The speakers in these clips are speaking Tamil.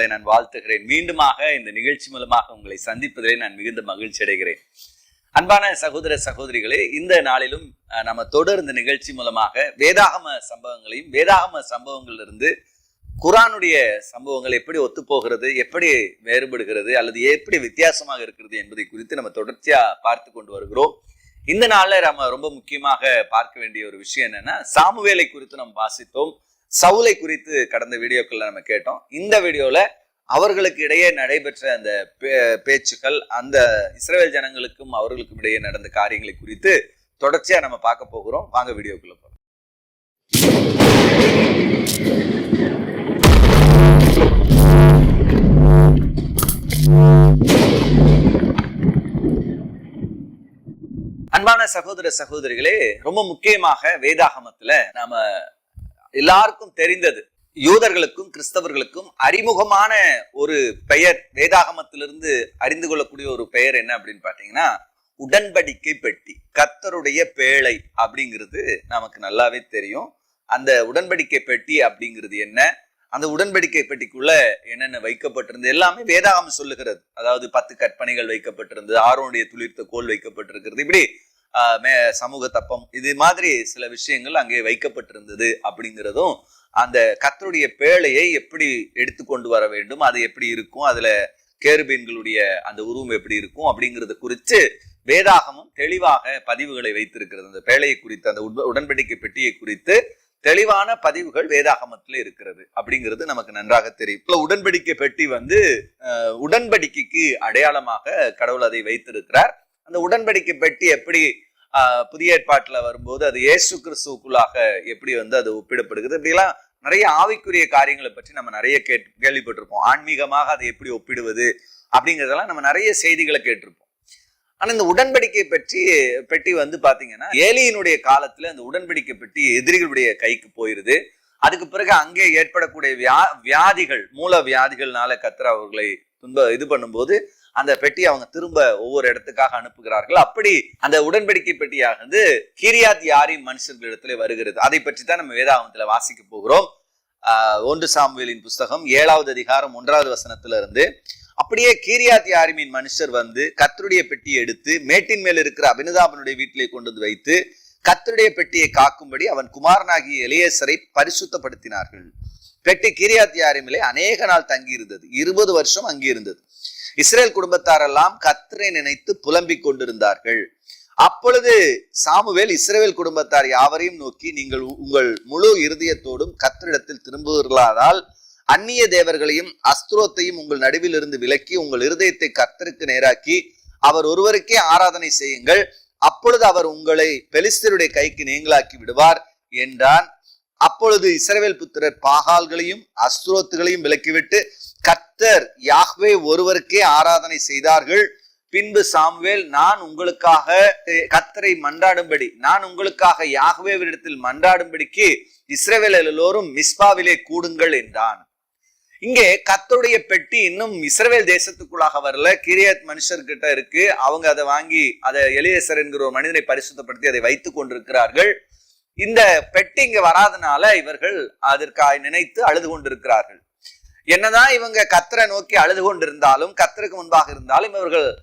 உங்களை நான் வாழ்த்துகிறேன். மீண்டுமாக இந்த நிகழ்ச்சி மூலமாக உங்களை சந்திப்பதிலே நான் மிகுந்த மகிழ்ச்சி அடைகிறேன். அன்பான சகோதர சகோதரிகளே இந்த நாளிலும் நம்ம தொடர் இந்த நிகழ்ச்சி மூலமாக வேதாகம சம்பவங்களையும் வேதாகம சம்பவங்களிலிருந்து குரானுடைய சம்பவங்கள் எப்படி ஒத்துப்போகிறது எப்படி வேறுபடுகிறது அல்லது எப்படி வித்தியாசமாக இருக்கிறது என்பதை குறித்து நம்ம தொடர்ச்சியா பார்த்து கொண்டு வருகிறோம். இந்த நாளில் நம்ம ரொம்ப முக்கியமாக பார்க்க வேண்டிய ஒரு விஷயம் என்னன்னா சாமுவேலை குறித்து நம்ம வாசித்தோம். சவுலை குறித்து கடந்த வீடியோக்களில் நம்ம கேட்டோம். இந்த வீடியோல அவர்களுக்கு இடையே நடைபெற்ற அந்த பே- பேச்சுக்கள் அந்த இஸ்ரேல் ஜனங்களுக்கும் அவர்களுக்கும் இடையே நடந்த காரியங்களை குறித்து தொடர்ச்சியா நம்ம பார்க்க போகிறோம். வாங்க வீடியோக்குள்ள போறோம் அன்பான சகோதர சகோதரிகளே ரொம்ப முக்கியமாக வேதாகமத்துல நாம எல்லாருக்கும் தெரிந்தது. யூதர்களுக்கும் கிறிஸ்தவர்களுக்கும் அறிமுகமான ஒரு பெயர் வேதாகமத்திலிருந்து அறிந்து கொள்ளக்கூடிய ஒரு பெயர் என்ன அப்படின்னு பாத்தீங்கன்னா உடன்படிக்கை பெட்டி கர்த்தருடைய பேழை அப்படிங்கிறது நமக்கு நல்லாவே தெரியும். அந்த உடன்படிக்கை பெட்டி அப்படிங்கிறது என்ன? அந்த உடன்படிக்கை பெட்டிக்குள்ள என்னென்ன வைக்கப்பட்டிருந்தது எல்லாமே வேதாகமம் சொல்லுகிறது. அதாவது பத்து கற்பனைகள் வைக்கப்பட்டிருந்தது ஆரோனுடைய துளிர்த்த கோல் வைக்கப்பட்டிருக்கிறது. இப்படி சமூக தப்பம் இது மாதிரி சில விஷயங்கள் அங்கே வைக்கப்பட்டிருந்தது அப்படிங்கிறதும் அந்த கத்தருடைய பேழையை எப்படி எடுத்து கொண்டு வர வேண்டும் அது எப்படி இருக்கும் அதுல கேருபீன்களுடைய அந்த உருவம் எப்படி இருக்கும் அப்படிங்கறத குறித்து வேதாகமும் தெளிவாக பதிவுகளை வைத்திருக்கிறது. அந்த பேழையை குறித்து அந்த உட- உடன்படிக்கை பெட்டியை குறித்து தெளிவான பதிவுகள் வேதாகமத்தில் இருக்கிறது அப்படிங்கிறது நமக்கு நன்றாக தெரியும். இப்போ உடன்படிக்கை பெட்டி வந்து உடன்படிக்கைக்கு அடையாளமாக கடவுள் அதை வைத்திருக்கிறார். அந்த உடன்படிக்கை பெட்டி எப்படி ஆஹ், புதிய ஏற்பாட்டுல வரும்போது அது இயேசு கிறிஸ்துக்குள்ளாக எப்படி வந்து அது ஒப்பிடப்படுகிறது? இப்படிலாம் நிறைய ஆவிக்குரிய காரியங்களை பற்றி நம்ம நிறைய கேட் கேள்விப்பட்டிருப்போம். ஆன்மீகமாக அதை எப்படி ஒப்பிடுவது அப்படிங்கிறதெல்லாம் நம்ம நிறைய செய்திகளை கேட்டிருப்போம். ஆனா இந்த உடன்படிக்கை பற்றி பெட்டி வந்து பாத்தீங்கன்னா ஏலியினுடைய காலத்துல அந்த உடன்படிக்கை பெட்டி எதிரிகளுடைய கைக்கு போயிருது. அதுக்கு பிறகு அங்கே ஏற்படக்கூடிய வியா வியாதிகள் மூல வியாதிகள்னால கத்திர அவர்களை துன்ப இது பண்ணும்போது அந்த பெட்டி அவங்க திரும்ப ஒவ்வொரு இடத்துக்காக அனுப்புகிறார்கள். அப்படி அந்த உடன்படிக்கை பெட்டியானது கீரியாத் யாரி மனுஷர்களிடத்துல வருகிறது. அதை பற்றி தான் நம்ம வேதாகமத்துல வாசிக்க போகிறோம். ஒன்று சாமுவேலின் புஸ்தகம் ஏழாவது அதிகாரம் ஒன்றாவது வசனத்துல இருந்து அப்படியே கீரியாத் யாரிமின் மனுஷர் வந்து கத்தருடைய பெட்டியை எடுத்து மேட்டின் மேல் இருக்கிற அபினதாபனுடைய வீட்டிலே கொண்டு வந்து வைத்து கத்தருடைய பெட்டியை காக்கும்படி அவன் குமாரனாகிய இளையசரை பரிசுத்தப்படுத்தினார்கள். பெட்டி கீரியாத் யாரிமிலே அநேக நாள் தங்கி இருந்தது இருபது வருஷம் அங்கே இருந்தது இஸ்ரேல் குடும்பத்தாரெல்லாம் கத்தரை நினைத்து புலம்பிக் கொண்டிருந்தார்கள். அப்பொழுது சாமுவேல் இஸ்ரேல் குடும்பத்தார் யாவரையும் நோக்கி நீங்கள் உங்கள் முழு இருதயத்தோடும் கத்தரிடத்தில் திரும்புகிறாதால் அந்நிய தேவர்களையும் அஸ்திரோத்தையும் உங்கள் நடுவில் இருந்து விலக்கி உங்கள் இருதயத்தை கத்தருக்கு நேராக்கி அவர் ஒருவருக்கே ஆராதனை செய்யுங்கள். அப்பொழுது அவர் உங்களை பெலிஸ்தருடைய கைக்கு நீங்களாக்கி விடுவார் என்றான். அப்பொழுது இஸ்ரவேல் புத்திரர் பாகால்களையும் அஸ்திரோத்துகளையும் விலக்கிவிட்டு கத்தர் யாஹ்வே ஒருவருக்கே ஆராதனை செய்தார்கள். பின்பு சாம்வேல் நான் உங்களுக்காக கத்தரை மன்றாடும்படி நான் உங்களுக்காக யாகவேவரிடத்தில் மன்றாடும்படிக்கு இஸ்ரேவேல் எல்லோரும் மிஸ்பாவிலே கூடுங்கள் என்றான். இங்கே கத்தருடைய பெட்டி இன்னும் இஸ்ரவேல் தேசத்துக்குள்ளாக வரல. கிரியத் மனுஷர்கிட்ட இருக்கு. அவங்க அதை வாங்கி அதை எலியேசர் என்கிற ஒரு மனிதனை பரிசுத்தப்படுத்தி அதை வைத்துக் கொண்டிருக்கிறார்கள். இந்த பெட்டி இங்க வராதனால இவர்கள் அதற்காக நினைத்து அழுது கொண்டிருக்கிறார்கள். என்னதான் இவங்க கத்தரை நோக்கி அழுது கொண்டிருந்தாலும் கத்தருக்கு முன்பாக இருந்தாலும் இவர்கள்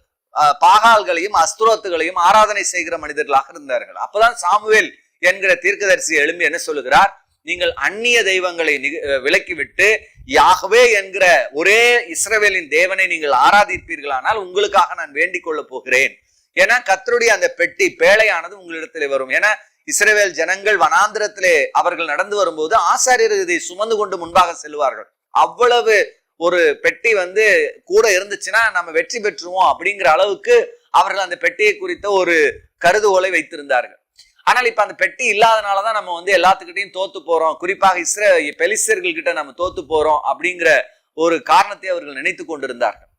பாகால்களையும் அஸ்துரோத்துகளையும் ஆராதனை செய்கிற மனிதர்களாக இருந்தார்கள். அப்பதான் சாமுவேல் என்கிற தீர்க்கதரிசி எழும்பி என்ன சொல்லுகிறார்? நீங்கள் அந்நிய தெய்வங்களை நிக- விலக்கிவிட்டு யாகவே என்கிற ஒரே இஸ்ரவேலின் தேவனை நீங்கள் ஆராதிப்பீர்களானால் உங்களுக்காக நான் வேண்டிக் கொள்ள போகிறேன். ஏன்னா கத்தருடைய அந்த பெட்டி பேழையானது உங்களிடத்திலே வரும். ஏன்னா இஸ்ரவேல் ஜனங்கள் வனாந்திரத்திலே அவர்கள் நடந்து வரும்போது ஆசாரியர் இதை சுமந்து கொண்டு முன்பாக செல்வார்கள் அவ்வளவு ஒரு பெட்டி வந்து கூட இருந்துச்சுன்னா நம்ம வெற்றி பெற்றுவோம் அப்படிங்கிற அளவுக்கு அவர்கள் அந்த பெட்டியை குறித்த ஒரு கருதுகோலை வைத்திருந்தார்கள். ஆனால் இப்ப அந்த பெட்டி இல்லாதனாலதான் நம்ம வந்து எல்லாத்துக்கிட்டையும் தோத்து போறோம். குறிப்பாக இஸ்ரே பெலிஸ்தர்கள் கிட்ட நம்ம தோத்து போறோம் அப்படிங்கிற ஒரு காரணத்தை அவர்கள் நினைத்து கொண்டிருந்தார்கள்.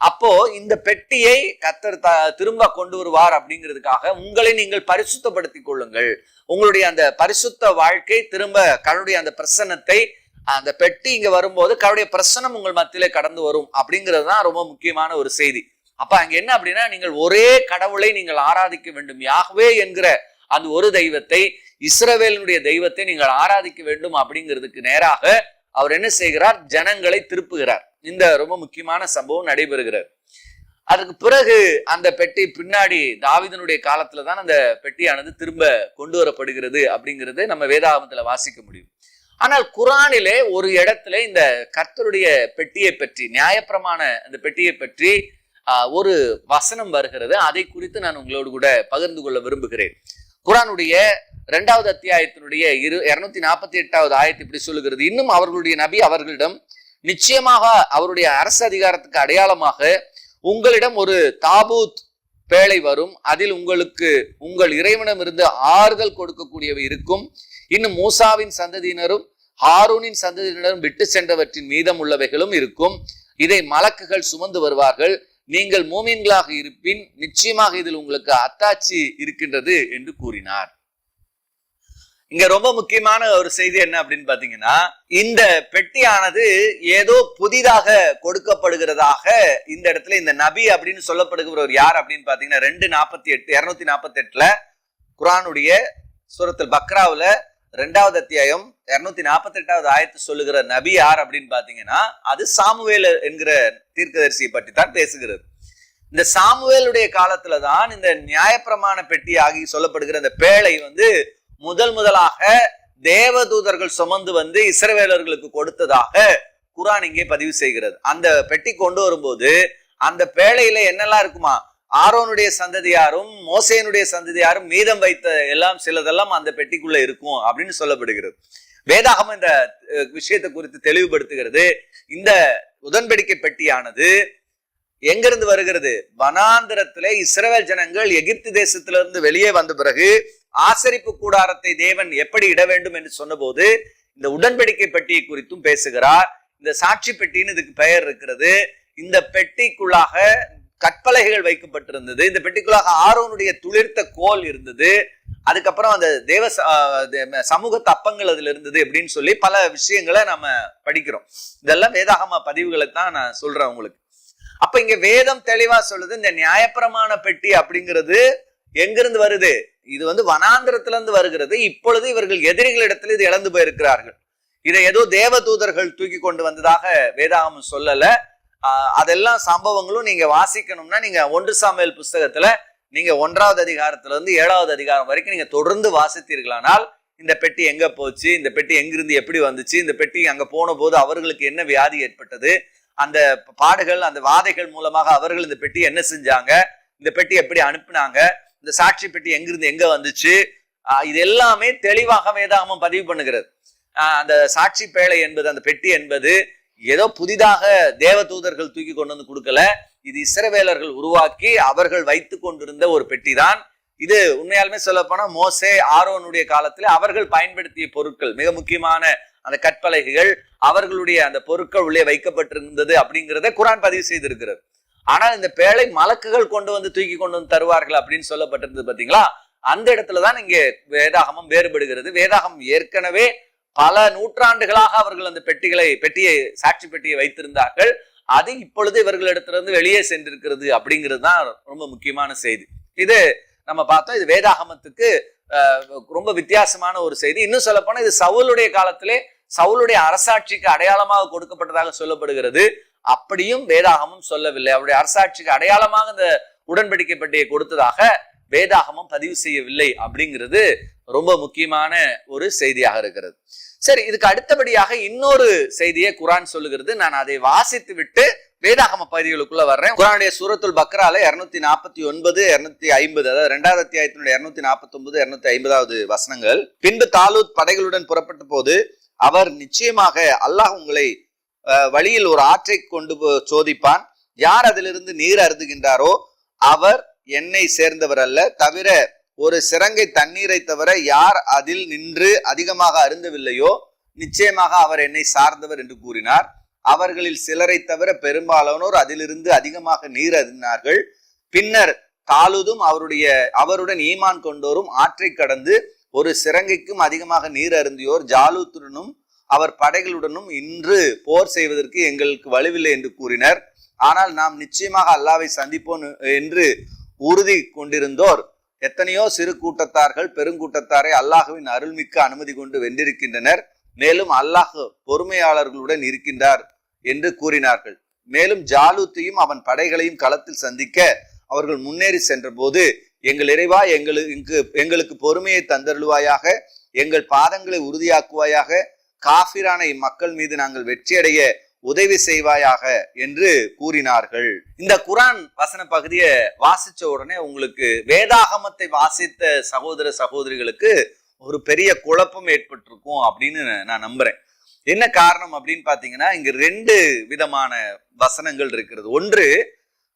அப்போ இந்த பெட்டியை கத்தர் த திரும்ப கொண்டு வருவார் அப்படிங்கிறதுக்காக உங்களை நீங்கள் பரிசுத்தப்படுத்திக் கொள்ளுங்கள். உங்களுடைய அந்த பரிசுத்த வாழ்க்கை திரும்ப கடவுளுடைய அந்த பிரசன்னத்தை அந்த பெட்டி இங்க வரும்போது கடவுடைய பிரசனம் உங்கள் மத்தியிலே கடந்து வரும் அப்படிங்கிறது தான் ரொம்ப முக்கியமான ஒரு செய்தி. அப்ப அங்க என்ன அப்படின்னா நீங்கள் ஒரே கடவுளை நீங்கள் ஆராதிக்க வேண்டும். யாகவே என்கிற அந்த ஒரு தெய்வத்தை இஸ்ரவேலினுடைய தெய்வத்தை நீங்கள் ஆராதிக்க வேண்டும் அப்படிங்கிறதுக்கு நேராக அவர் என்ன செய்கிறார்? ஜனங்களை திருப்புகிறார். இந்த ரொம்ப முக்கியமான சம்பவம் நடைபெறுகிறார் அதுக்கு பிறகு அந்த பெட்டி பின்னாடி தாவிதனுடைய காலத்துல தான் அந்த பெட்டியானது திரும்ப கொண்டு வரப்படுகிறது அப்படிங்கிறது நம்ம வேதாகமத்துல வாசிக்க முடியும். ஆனால் குரானிலே ஒரு இடத்துல இந்த கர்த்தருடைய பெட்டியை பற்றி நியாயப்பிரமான அந்த பெட்டியை பற்றி ஆஹ், ஒரு வசனம் வருகிறது. அதை குறித்து நான் உங்களோடு கூட பகிர்ந்து கொள்ள விரும்புகிறேன். குரானுடைய இரண்டாவது அத்தியாயத்தினுடைய இரு இருநூத்தி நாற்பத்தி எட்டாவது ஆயத்து இப்படி சொல்லுகிறது. இன்னும் அவர்களுடைய நபி அவர்களிடம் நிச்சயமாக அவருடைய அரசு அதிகாரத்துக்கு அடையாளமாக உங்களிடம் ஒரு தாபூத் பேழை வரும். அதில் உங்களுக்கு உங்கள் இறைவனம் இருந்து ஆறுதல் கொடுக்கக்கூடியவை இருக்கும். இன்னும் மூசாவின் சந்ததியினரும் ஹாரூனின் சந்ததியினரும் விட்டு சென்றவற்றின் மீதம் உள்ளவைகளும் இருக்கும். இதை மலக்குகள் சுமந்து வருவார்கள். நீங்கள் மூமின்களாக இருப்பின் நிச்சயமாக இதில் உங்களுக்கு அத்தாட்சி இருக்கின்றது என்று கூறினார். இங்க ரொம்ப முக்கியமான ஒரு செய்தி என்ன அப்படின்னு பாத்தீங்கன்னா இந்த பெட்டியானது ஏதோ புதிதாக கொடுக்கப்படுகிறதாக இந்த இடத்துல இந்த நபி அப்படின்னு சொல்லப்படுகிறவர் யார் அப்படின்னு பாத்தீங்கன்னா ரெண்டு நாற்பத்தி எட்டு இருநூத்தி நாற்பத்தி எட்டுல குரானுடைய சூரத்தில் பக்ராவுல ரெண்டாவது அத்தியாயம் இருநூத்தி நாற்பத்தி எட்டாவது ஆயத்து சொல்லுகிற நபி யார் அப்படின்னு பாத்தீங்கன்னா அது சாமுவேல் என்கிற தீர்க்கதரிசியை பற்றி தான் பேசுகிறது இந்த சாமுவேலுடைய காலத்துல தான் இந்த நியாயப்பிரமாண பெட்டி ஆகி சொல்லப்படுகிற இந்த பேழை வந்து முதல் முதலாக தேவதூதர்கள் சுமந்து வந்து இஸ்ரவேலர்களுக்கு கொடுத்ததாக குரான் இங்கே பதிவு செய்கிறது. அந்த பெட்டி கொண்டு வரும்போது அந்த பேழையில என்னெல்லாம் இருக்குமா? ஆரோனுடைய சந்ததியாரும் மோசேனுடைய சந்ததியாரும் மீதம் வைத்த எல்லாம் சிலதெல்லாம் அந்த பெட்டிக்குள்ள இருக்கும் அப்படின்னு சொல்லப்படுகிறது. வேதாகம் இந்த விஷயத்தை குறித்து தெளிவுபடுத்துகிறது. இந்த உடன்படிக்கை பெட்டியானது எங்கிருந்து வருகிறது? வனாந்திரத்திலே இஸ்ரவேல் ஜனங்கள் எகிப்து தேசத்திலிருந்து வெளியே வந்த பிறகு ஆசரிப்பு கூடாரத்தை தேவன் எப்படி இட வேண்டும் என்று சொன்னபோது இந்த உடன்படிக்கை பெட்டியை குறித்தும் பேசுகிறார். இந்த சாட்சி பெட்டின்னு இதுக்கு பெயர் இருக்கிறது. இந்த பெட்டிக்குள்ளாக கற்பலகைகள் வைக்கப்பட்டிருந்தது. இந்த பெட்டிக்குள்ளாக ஆரோனுடைய துளிர்த்த கோல் இருந்தது. அதுக்கப்புறம் அந்த தேவ தே- சமூக தப்பங்கள் அதுல இருந்தது அப்படின்னு சொல்லி பல விஷயங்களை நம்ம படிக்கிறோம். இதெல்லாம் வேதாகம பதிவுகளை தான் நான் சொல்றேன் உங்களுக்கு. அப்ப இங்க வேதம் தெளிவா சொல்லுது இந்த நியாயப்பிரமாண பெட்டி அப்படிங்கிறது எங்கிருந்து வருது? இது வந்து வனாந்திரத்துல இருந்து வருகிறது. இப்பொழுது இவர்கள் எதிரிகளிடத்துல இது இழந்து போயிருக்கிறார்கள். இதை ஏதோ தேவதூதர்கள் தூக்கி கொண்டு வந்ததாக வேதாகமம் சொல்லல. அதெல்லாம் சம்பவங்களும் நீங்க வாசிக்கணும்னா நீங்க ஒன்று சாமியல் புஸ்தகத்துல நீங்க ஒன்றாவது அதிகாரத்துல இருந்து ஏழாவது அதிகாரம் வரைக்கும் நீங்க தொடர்ந்து வாசித்தீர்களானால் இந்த பெட்டி எங்க போச்சு இந்த பெட்டி எங்கிருந்து எப்படி வந்துச்சு இந்த பெட்டி அங்க போன போது அவர்களுக்கு என்ன வியாதி ஏற்பட்டது அந்த பாடுகள் அந்த வாதைகள் மூலமாக அவர்கள் இந்த பெட்டி என்ன செஞ்சாங்க இந்த பெட்டி எப்படி அனுப்புனாங்க இந்த சாட்சி பெட்டி எங்கிருந்து எங்க வந்துச்சு இது எல்லாமே தெளிவாக வேதாகமம் பதிவு பண்ணுகிறது. அந்த சாட்சி பேழை என்பது அந்த பெட்டி என்பது ஏதோ புதிதாக தேவ தூதர்கள் தூக்கி கொண்டு வந்து கொடுக்கல. இது இஸ்ரவேலர்கள் உருவாக்கி அவர்கள் வைத்து கொண்டிருந்த ஒரு பெட்டி தான் இது உண்மையாலுமே சொல்ல போனா மோசே ஆரோனுடைய காலத்தில் அவர்கள் பயன்படுத்திய பொருட்கள் மிக முக்கியமான அந்த கற்பலகைகள் அவர்களுடைய அந்த பொருட்கள் உள்ளே வைக்கப்பட்டிருந்தது அப்படிங்கிறத குரான் பதிவு செய்திருக்கிறது. ஆனால் இந்த பேழை மலக்குகள் கொண்டு வந்து தூக்கி கொண்டு வந்து தருவார்கள் அப்படின்னு சொல்லப்பட்டிருந்தது பாத்தீங்களா? அந்த இடத்துல தான் இங்கே வேதாகமம் வேறுபடுகிறது. வேதாகம் ஏற்கனவே பல நூற்றாண்டுகளாக அவர்கள் அந்த பெட்டிகளை பெட்டியை சாட்சி பெட்டியை வைத்திருந்தார்கள். அது இப்பொழுது இவர்களிடத்திலிருந்து வெளியே சென்றிருக்கிறது அப்படிங்கிறது தான் ரொம்ப முக்கியமான செய்தி. இது நம்ம பார்த்தோம் இது வேதாகமத்துக்கு ரொம்ப வித்தியாசமான ஒரு செய்தி. இன்னும் சொல்ல போனா இது சவுலுடைய காலத்திலே சவுலுடைய அரசாட்சிக்கு அடையாளமாக கொடுக்கப்பட்டதாக சொல்லப்படுகிறது. அப்படியும் வேதாகமம் சொல்லவில்லை. அவருடைய அரசாட்சிக்கு அடையாளமாக இந்த உடன்படிக்கை பெட்டியை கொடுத்ததாக வேதாகமம் பதிவு செய்யவில்லை அப்படிங்கிறது ரொம்ப முக்கியமான ஒரு செய்தியாக இருக்கிறது. சரி இதுக்கு அடுத்தபடியாக இன்னொரு செய்தியை குரான் சொல்லுகிறது. நான் அதை வாசித்து விட்டு வேதாகம பகுதிகளுக்குள்ள வர்றேன். குரானுடைய சூரத்துல் பக்ரால இருநூத்தி நாற்பத்தி ஒன்பது இருநூத்தி ஐம்பது அதாவது இரண்டாவது அத்தியாயத்தினுடைய இருநூத்தி நாற்பத்தி ஒன்பது இருநூத்தி ஐம்பதாவது வசனங்கள். பின்பு தாலூத் படைகளுடன் புறப்பட்ட போது அவர் நிச்சயமாக அல்லாஹ் உங்களை அஹ், வழியில் ஒரு ஆற்றை கொண்டு போ- சோதிப்பான். யார் அதிலிருந்து நீர் அருதுகின்றாரோ அவர் என்னை சேர்ந்தவர் அல்ல தவிர ஒரு சிறங்கை தண்ணீரை தவிர யார் அதில் நின்று அதிகமாக அருந்தவில்லையோ நிச்சயமாக அவர் என்னை சார்ந்தவர் என்று கூறினார். அவர்களில் சிலரை தவிர பெரும்பாலானோர் அதிலிருந்து அதிகமாக நீர் அருந்தினார்கள். பின்னர் தாலுதும் அவருடைய அவருடன் ஈமான் கொண்டோரும் ஆற்றை கடந்து ஒரு சிறங்கைக்கும் அதிகமாக நீர் அருந்தியோர். ஜாலூத்துடனும் அவர் படைகளுடனும் இன்று போர் செய்வதற்கு எங்களுக்கு வலுவில்லை என்று கூறினர். ஆனால் நாம் நிச்சயமாக அல்லாவை சந்திப்போம் என்று உறுதி கொண்டிருந்தோர் எத்தனையோ சிறு கூட்டத்தார்கள் பெருங்கூட்டத்தாரை அல்லாஹுவின் அருள்மிக்க அனுமதி கொண்டு வென்றிருக்கின்றனர். மேலும் அல்லாஹ் பொறுமையாளர்களுடன் இருக்கின்றார் என்று கூறினார்கள். மேலும் ஜாலூத்தையும் அவன் படைகளையும் களத்தில் சந்திக்க அவர்கள் முன்னேறி சென்றபோது எங்கள் இறைவா எங்களுக்கு எங்களுக்கு பொறுமையை தந்தருளுவாயாக எங்கள் பாதங்களை உறுதியாக்குவாயாக காஃபிரான இம்மக்கள் மீது நாங்கள் வெற்றியடைய உதவி செய்வாயாக என்று கூறினார்கள். இந்த குரான் வசன பகுதியை வாசிச்ச உடனே உங்களுக்கு வேதாகமத்தை வாசித்த சகோதர சகோதரிகளுக்கு ஒரு பெரிய குழப்பம் ஏற்பட்டிருக்கும் அப்படின்னு நான் நம்புறேன். என்ன காரணம் அப்படின்னு பாத்தீங்கன்னா இங்க ரெண்டு விதமான வசனங்கள் இருக்கிறது. ஒன்று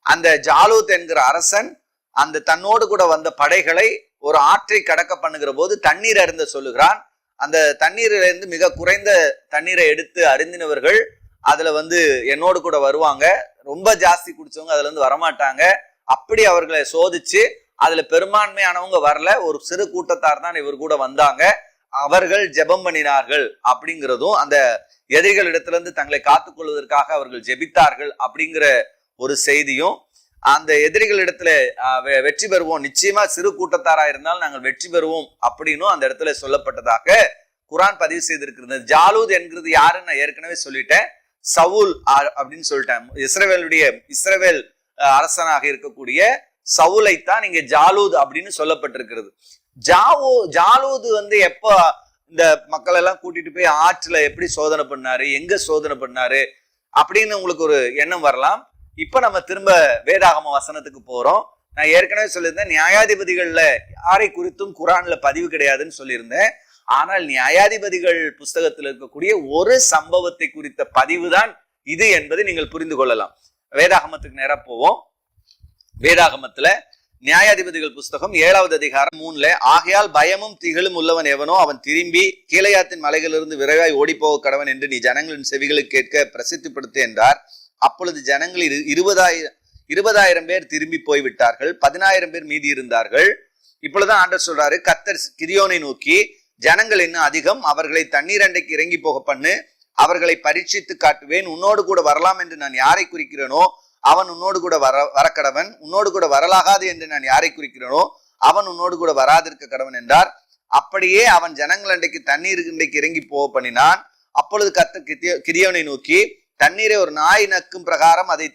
அந்த ஜாலூத் என்கிற அரசன் அந்த தன்னோடு கூட வந்த படைகளை ஒரு ஆற்றை கடக்க பண்ணுகிற போது தண்ணீர் அருந்த சொல்லுகிறான். அந்த தண்ணீரிலிருந்து மிக குறைந்த தண்ணீரை எடுத்து அருந்தினவர்கள் அதுல வந்து என்னோடு கூட வருவாங்க. ரொம்ப ஜாஸ்தி குடிச்சவங்க அதுல இருந்து வரமாட்டாங்க. அப்படி அவர்களை சோதிச்சு அதுல பெரும்பான்மையானவங்க வரல. ஒரு சிறு கூட்டத்தார் தான் இவர் கூட வந்தாங்க. அவர்கள் ஜெபம் பண்ணினார்கள் அப்படிங்கிறதும் அந்த எதிரிகளிடத்திலிருந்து தங்களை காத்துக்கொள்வதற்காக அவர்கள் ஜெபித்தார்கள் அப்படிங்கிற ஒரு செய்தியும் அந்த எதிரிகளிடத்துல ஆஹ், வெ- வெற்றி பெறுவோம். நிச்சயமா சிறு கூட்டத்தாரா இருந்தால் நாங்கள் வெற்றி பெறுவோம் அப்படின்னும் அந்த இடத்துல சொல்லப்பட்டதாக குரான் பதிவு செய்திருக்கிறது. ஜாலூத் என்கிறது யாருன்னு நான் ஏற்கனவே சொல்லிட்டேன். சவுல் ஆ- அப்படின்னு சொல்லிட்டேன் இஸ்ரேவேலுடைய இஸ்ரேவேல் அரசனாக இருக்கக்கூடிய சவுலைத்தான் இங்க ஜாலூத் அப்படின்னு சொல்லப்பட்டிருக்கிறது. ஜாவோ ஜாலூது வந்து எப்ப இந்த மக்கள் எல்லாம் கூட்டிட்டு போய் ஆற்றுல எப்படி சோதனை பண்ணாரு எங்க சோதனை பண்ணாரு அப்படின்னு உங்களுக்கு ஒரு எண்ணம் வரலாம். இப்ப நம்ம திரும்ப வேதாகம வசனத்துக்கு போறோம். நான் ஏற்கனவே சொல்லியிருந்தேன் நியாயாதிபதிகள்ல யாரை குறித்தும் குரான்ல பதிவு கிடையாதுன்னு சொல்லியிருந்தேன். ஆனால் நியாயாதிபதிகள் புஸ்தகத்தில் இருக்கக்கூடிய ஒரு சம்பவத்தை குறித்த பதிவு தான் இது என்பதை நீங்கள் புரிந்து கொள்ளலாம். வேதாகமத்துக்கு நேரம் போவோம். வேதாகமத்துல நியாயாதிபதிகள் புஸ்தகம் ஏழாவது அதிகாரம் மூணுல ஆகையால் பயமும் திகழும் உள்ளவன் எவனோ அவன் திரும்பி கீழையாத்தின் மலைகளிலிருந்து விரைவாய் ஓடிப்போக கடவன் என்று நீ ஜனங்களின் செவிகளை கேட்க பிரசித்திப்படுத்து என்றார். அப்பொழுது ஜனங்கள் இரு இருபதாயிரம் இருபதாயிரம் பேர் திரும்பி போய்விட்டார்கள். பதினாயிரம் பேர் மீதி இருந்தார்கள். இப்பொழுதுதான் ஆண்டர் சொல்றாரு கத்தர் கிரியோனை நோக்கி ஜனங்கள் இன்னும் அதிகம். அவர்களை தண்ணீர் அண்டைக்கு இறங்கி போக பண்ணு. அவர்களை பரீட்சித்து காட்டுவேன். உன்னோடு கூட வரலாம் என்று நான் யாரை குறிக்கிறேனோ? அவன் உன்னோடு கூட வர வரக்கடவன். உன்னோடு கூட வரலாகாது என்று நான் யாரை குறிக்கிறேனோ? அவன் உன்னோடு கூட வராதிருக்க கடவன் என்றார். அப்படியே அவன் ஜனங்கள் அண்டைக்கு தண்ணீர் இன்றைக்கு இறங்கி போக பண்ணினான். அப்பொழுது கத்த கிரியவனை நோக்கி தண்ணீரை ஒரு நாய் நக்கும் பிரகாரம் அதை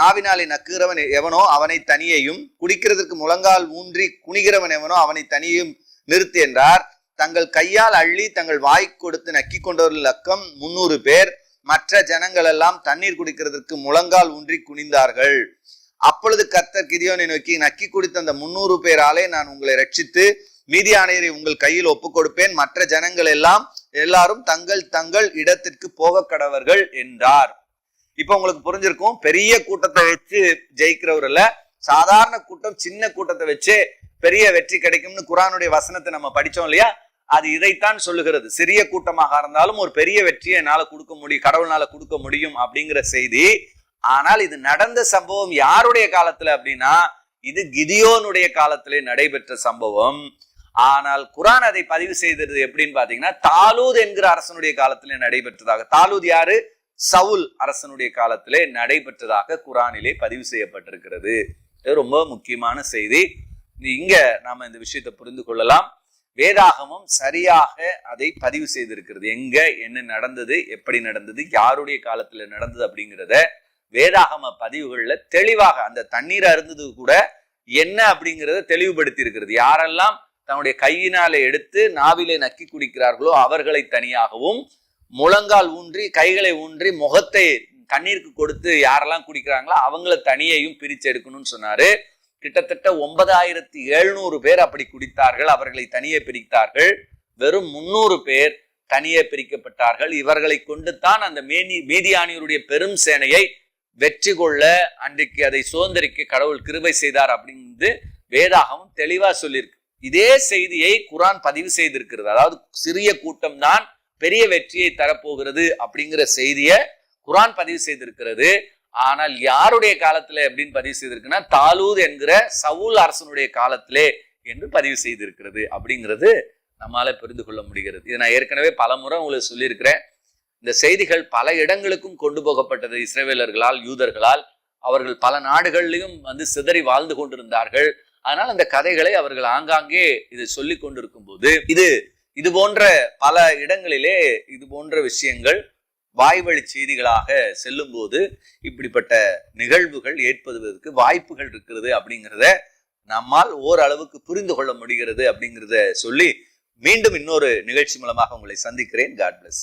நாவினாலே நக்குகிறவன் எவனோ அவனை தனியையும் குடிக்கிறதற்கு முழங்கால் ஊன்றி குனிகிறவன் எவனோ அவனை தனியையும் நிறுத்து என்றார். தங்கள் கையால் அள்ளி தங்கள் வாய்க்கு கொடுத்து நக்கி கொண்டவர்கள் லக்கம் முன்னூறு பேர். மற்ற ஜனங்கள் எல்லாம் தண்ணீர் குடிக்கிறதற்கு முழங்கால் ஊன்றி குனிந்தார்கள். அப்பொழுது கர்த்தர் கிதியோனை நோக்கி நக்கி குடித்த அந்த முன்னூறு பேராலே நான் உங்களை ரட்சித்து மீதியானையரை உங்கள் கையில் ஒப்பு கொடுப்பேன். மற்ற ஜனங்கள் எல்லாம் எல்லாரும் தங்கள் தங்கள் இடத்திற்கு போக கடவர்கள் என்றார். இப்ப உங்களுக்கு புரிஞ்சிருக்கும் பெரிய கூட்டத்தை வச்சு ஜெயிக்கிறவர் இல்ல. சாதாரண கூட்டம் சின்ன கூட்டத்தை வச்சு பெரிய வெற்றி கிடைக்கும்னு குரானுடைய வசனத்தை நம்ம படிச்சோம் இல்லையா? அது இதைத்தான் சொல்லுகிறது. சிறிய கூட்டமாக இருந்தாலும் ஒரு பெரிய வெற்றியை என்னால் கொடுக்க முடியும் கடவுள்னால கொடுக்க முடியும் அப்படிங்கிற செய்தி. ஆனால் இது நடந்த சம்பவம் யாருடைய காலத்துல அப்படின்னா இது கிதியோனுடைய காலத்திலே நடைபெற்ற சம்பவம். ஆனால் குரான் அதை பதிவு செய்தது எப்படின்னு பாத்தீங்கன்னா தாலூத் என்கிற அரசனுடைய காலத்திலே நடைபெற்றதாக. தாலூத் யாரு? சவுல் அரசனுடைய காலத்திலே நடைபெற்றதாக குரானிலே பதிவு செய்யப்பட்டிருக்கிறது. இது ரொம்ப முக்கியமான செய்தி. இங்க நாம இந்த விஷயத்தை புரிந்து கொள்ளலாம். வேதாகமம் சரியாக அதை பதிவு செய்திருக்கிறது. எங்க என்ன நடந்தது எப்படி நடந்தது யாருடைய காலத்துல நடந்தது அப்படிங்கிறத வேதாகம பதிவுகள்ல தெளிவாக அந்த தண்ணீர் அருந்தது கூட என்ன அப்படிங்கிறத தெளிவுபடுத்தி இருக்கிறது யாரெல்லாம் தன்னுடைய கையினாலே எடுத்து நாவிலே நக்கி குடிக்கிறார்களோ அவர்களை தனியாகவும் முழங்கால் ஊன்றி கைகளை ஊன்றி முகத்தை தண்ணீருக்கு கொடுத்து யாரெல்லாம் குடிக்கிறாங்களோ அவங்கள தனியையும் பிரிச்சு எடுக்கணும்னு சொன்னாரு. கிட்டத்தட்ட ஒன்பதாயிரத்தி எழுநூறு பேர் அப்படி குடித்தார்கள் அவர்களை தனியே பிரித்தார்கள். வெறும் முன்னூறு பேர் தனியே பிரிக்கப்பட்டார்கள். இவர்களை கொண்டு தான் அந்த மேனி மீதியானியருடைய பெரும் சேனையை வெற்றி கொள்ள அன்றைக்கு அதை சுதந்திரிக்க கடவுள் கிருபை செய்தார் அப்படின்னு வேதாகமும் தெளிவா சொல்லியிருக்கு. இதே செய்தியை குரான் பதிவு செய்திருக்கிறது. அதாவது சிறிய கூட்டம் தான் பெரிய வெற்றியை தரப்போகிறது அப்படிங்கிற செய்தியை குரான் பதிவு செய்திருக்கிறது. ஆனால் யாருடைய காலத்துல அப்படின்னு பதிவு செய்திருக்குன்னா தாலூத் என்கிற சவுல் அரசனுடைய காலத்திலே என்று பதிவு செய்திருக்கிறது அப்படிங்கிறது நம்மால புரிந்து கொள்ள முடிகிறது. இதை நான் ஏற்கனவே பல முறை உங்களுக்கு சொல்லியிருக்கிறேன். இந்த செய்திகள் பல இடங்களுக்கும் கொண்டு போகப்பட்டது. இஸ்ரேவேலர்களால் யூதர்களால் அவர்கள் பல நாடுகளிலும் வந்து சிதறி வாழ்ந்து கொண்டிருந்தார்கள். அதனால் அந்த கதைகளை அவர்கள் ஆங்காங்கே இதை சொல்லி கொண்டிருக்கும் போது இது இது போன்ற பல இடங்களிலே இது போன்ற விஷயங்கள் வாய்வழி செய்திகளாக செல்லும்போது இப்படிப்பட்ட நிகழ்வுகள் ஏற்படுவதற்கு வாய்ப்புகள் இருக்கிறது அப்படிங்கிறத நம்மால் ஓரளவுக்கு புரிந்து கொள்ள முடிகிறது அப்படிங்கிறத சொல்லி மீண்டும் இன்னொரு நிகழ்ச்சி மூலமாக உங்களை சந்திக்கிறேன். God plus